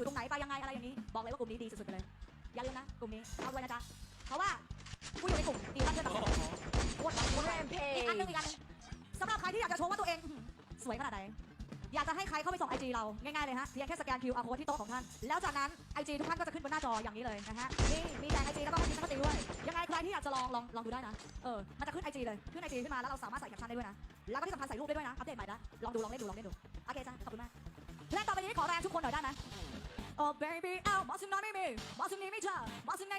อยู่ตรงไหนไปยังไงอะไรอย่างนี้ บอกเลยว่ากลุ่มนี้ดีสุดๆไปเลย อย่าลืมนะ กลุ่มนี้เอาด้วยนะจ๊ะเพราะว่ากูอยู่ในกลุ่มดีรักเพื่อนแบบโคตรโคตรแรงเพอีกอันหนึงอีกอันหนึงสำหรับใครที่อยากจะโชว์ว่าตัวเองอื้อหือสวยขนาดไหนอยากจะให้ใครเข้าไปส่องไอจีเรา ง่ายๆเลยฮะ เพียงแค่สแกน QR code ที่โต๊ะของท่าน แล้วจากนั้นไอจีทุกท่านก็จะขึ้นบนหน้าจออย่างนี้เลยนะฮะ นี่มีแต่ไอจีแล้วก็มีทั้งตีด้วย ยังไงใครที่อยากจะลองลองลองดูได้นะ เออ มันจะขึ้นไอจีเลย ขึ้นไอจีขึ้นมาแล้วเราสามารถใส่แคปชั่นได้ด้วยนะ แล้วก็ที่สำคัญใส่รูปได้ด้วยนะ อัปเดตใหม่นะลองดูลองเล่นดูลองเล่นดู โอเคจ้ะขอบคุณมากเพลงต่อไปนี้ขอแรงทุกคนหน่อยได้ไหม Oh baby เอ้าบอกสิ่งนั้นไม่มีบอกสิ่งนี้ไม่เจอบอกสิ่